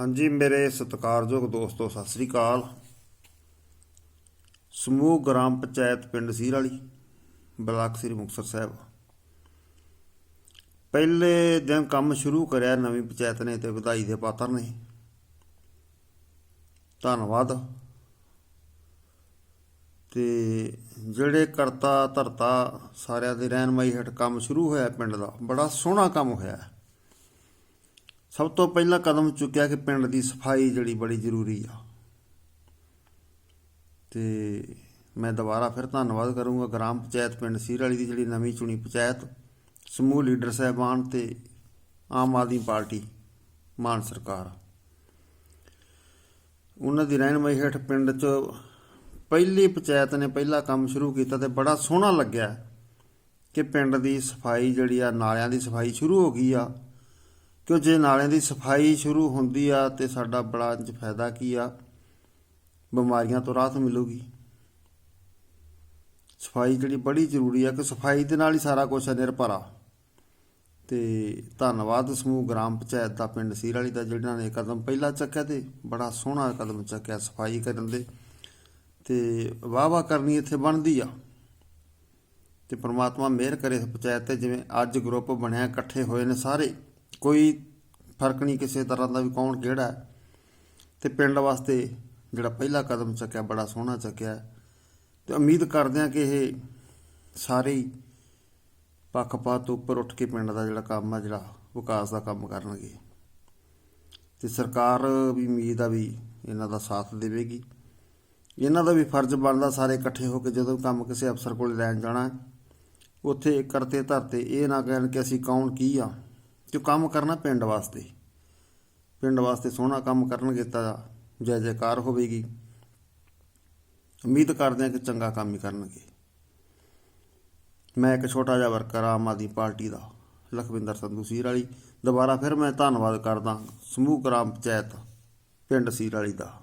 ਹਾਂਜੀ, ਮੇਰੇ ਸਤਿਕਾਰਯੋਗ ਦੋਸਤੋ, ਸਤਿ ਸ੍ਰੀ ਅਕਾਲ। ਸਮੂਹ ਗ੍ਰਾਮ ਪੰਚਾਇਤ ਪਿੰਡ ਸੀਰ ਵਾਲੀ ਬਲਾਕ ਸ੍ਰੀ ਮੁਕਤਸਰ ਸਾਹਿਬ। ਪਹਿਲੇ ਦਿਨ ਕੰਮ ਸ਼ੁਰੂ ਕਰਿਆ, ਨਵੀਂ ਪੰਚਾਇਤ ਨੇ ਤੇ ਵਧਾਈ ਦੇ ਪਾਤਰ ਨੇ। ਧੰਨਵਾਦ। ਤੇ ਜਿਹੜੇ ਕਰਤਾ ਧਰਤਾ ਸਾਰਿਆਂ ਦੇ ਰਹਿਨਮਾਈ ਹੇਠ ਕੰਮ ਸ਼ੁਰੂ ਹੋਇਆ ਪਿੰਡ ਦਾ, ਬੜਾ ਸੋਹਣਾ ਕੰਮ ਹੋਇਆ। ਸਭ ਤੋਂ ਪਹਿਲਾ ਕਦਮ ਚੁੱਕਿਆ ਕਿ ਪਿੰਡ ਦੀ ਸਫ਼ਾਈ ਜਿਹੜੀ ਬੜੀ ਜ਼ਰੂਰੀ ਆ। ਤੇ ਮੈਂ ਦੁਬਾਰਾ ਫਿਰ ਧੰਨਵਾਦ ਕਰੂੰਗਾ ਗ੍ਰਾਮ ਪੰਚਾਇਤ ਪਿੰਡ ਸੀਰ ਵਾਲੀ ਦੀ ਜਿਹੜੀ ਨਵੀਂ ਚੁਣੀ ਪੰਚਾਇਤ, ਸਮੂਹ ਲੀਡਰ ਸਾਹਿਬਾਨ ਤੇ ਆਮ ਆਦਮੀ ਪਾਰਟੀ ਮਾਨ ਸਰਕਾਰ। ਉਹਨਾਂ ਦੀ ਰਹਿਨਮਾਈ ਹੇਠ ਪਿੰਡ 'ਚ ਪਹਿਲੀ ਪੰਚਾਇਤ ਨੇ ਪਹਿਲਾ ਕੰਮ ਸ਼ੁਰੂ ਕੀਤਾ ਤੇ ਬੜਾ ਸੋਹਣਾ ਲੱਗਿਆ ਕਿ ਪਿੰਡ ਦੀ ਸਫ਼ਾਈ ਜਿਹੜੀ ਆ, ਨਾਲਿਆਂ ਦੀ ਸਫ਼ਾਈ ਸ਼ੁਰੂ ਹੋ ਗਈ ਆ। ਕਿਉਂ ਜੇ ਨਾਲਿਆਂ ਦੀ ਸਫ਼ਾਈ ਸ਼ੁਰੂ ਹੁੰਦੀ ਆ ਤੇ ਸਾਡਾ ਬੜਾ ਇੰਜ ਫਾਇਦਾ ਕੀ ਆ? ਬਿਮਾਰੀਆਂ ਤੋਂ ਰਾਹਤ ਮਿਲੂਗੀ। ਸਫ਼ਾਈ ਜਿਹੜੀ ਬੜੀ ਜ਼ਰੂਰੀ ਆ ਕਿ ਸਫ਼ਾਈ ਦੇ ਨਾਲ ਹੀ ਸਾਰਾ ਕੁਝ ਨਿਰਭਰ ਆ। ਤੇ ਧੰਨਵਾਦ ਸਮੂਹ ਗ੍ਰਾਮ ਪੰਚਾਇਤ ਦਾ ਪਿੰਡ ਸੀਰ ਵਾਲੀ ਦਾ ਜਿਹੜਾ ਨੇ ਕਦਮ ਪਹਿਲਾ ਚੱਕਿਆ ਤੇ ਬੜਾ ਸੋਹਣਾ ਕਦਮ ਚੱਕਿਆ ਸਫ਼ਾਈ ਕਰਨ ਦੇ। ਤੇ ਵਾਹ ਵਾਹ ਕਰਨੀ ਇੱਥੇ ਬਣਦੀ ਆ। ਤੇ ਪ੍ਰਮਾਤਮਾ ਮਿਹਰ ਕਰੇ ਪੰਚਾਇਤ ਤੇ ਜਿਵੇਂ ਅੱਜ ਗਰੁੱਪ ਬਣਿਆ, ਇਕੱਠੇ ਹੋਏ ਨੇ ਸਾਰੇ। ਕੋਈ ਫ਼ਰਕ ਨਹੀਂ ਕਿਸੇ ਤਰ੍ਹਾਂ ਦਾ ਵੀ ਕੌਣ ਕਿਹੜਾ ਹੈ। ਤੇ ਪਿੰਡ ਵਾਸਤੇ ਜਿਹੜਾ ਪਹਿਲਾ ਕਦਮ ਚੱਕਿਆ, ਬੜਾ ਸੋਹਣਾ ਚੱਕਿਆ ਹੈ। ਤੇ ਉਮੀਦ ਕਰਦੇ ਹਾਂ ਕਿ ਇਹ ਸਾਰੇ ਹੀ ਪੱਖਪਾਤ ਤੋਂ ਉੱਪਰ ਉੱਠ ਕੇ ਪਿੰਡ ਦਾ ਜਿਹੜਾ ਕੰਮ ਆ, ਜਿਹੜਾ ਵਿਕਾਸ ਦਾ ਕੰਮ ਕਰਨਗੇ ਤੇ ਸਰਕਾਰ ਵੀ ਉਮੀਦ ਆ ਵੀ ਇਹਨਾਂ ਦਾ ਸਾਥ ਦੇਵੇਗੀ ਇਹਨਾਂ ਦਾ ਵੀ ਫਰਜ਼ ਬਣਦਾ ਸਾਰੇ ਇਕੱਠੇ ਹੋ ਕੇ ਜਦੋਂ ਕੰਮ ਕਿਸੇ ਅਫਸਰ ਕੋਲ ਲੈਣ ਜਾਣਾ ਉੱਥੇ ਕਰਤੇ ਧਰਤੇ ਇਹ ਨਾ ਕਹਿਣ ਕਿ ਅਸੀਂ ਕੌਣ ਕੀ ਆ ਜੋ ਕੰਮ ਕਰਨਾ ਪਿੰਡ ਵਾਸਤੇ। ਪਿੰਡ ਵਾਸਤੇ ਸੋਹਣਾ ਕੰਮ ਕਰਨਗੇ ਤਾਂ ਜੈ ਜੈਕਾਰ ਹੋਵੇਗੀ। ਉਮੀਦ ਕਰਦੇ ਹਾਂ ਕਿ ਚੰਗਾ ਕੰਮ ਹੀ ਕਰਨਗੇ। ਮੈਂ ਇੱਕ ਛੋਟਾ ਜਿਹਾ ਵਰਕਰ ਆਮ ਆਦਮੀ ਪਾਰਟੀ ਦਾ, ਲਖਵਿੰਦਰ ਸੰਧੂ ਸੀਰ ਵਾਲੀ ਦੁਬਾਰਾ ਫਿਰ ਮੈਂ ਧੰਨਵਾਦ ਕਰਦਾ ਸਮੂਹ ਗ੍ਰਾਮ ਪੰਚਾਇਤ, ਪਿੰਡ ਸੀਰ ਵਾਲੀ ਦਾ।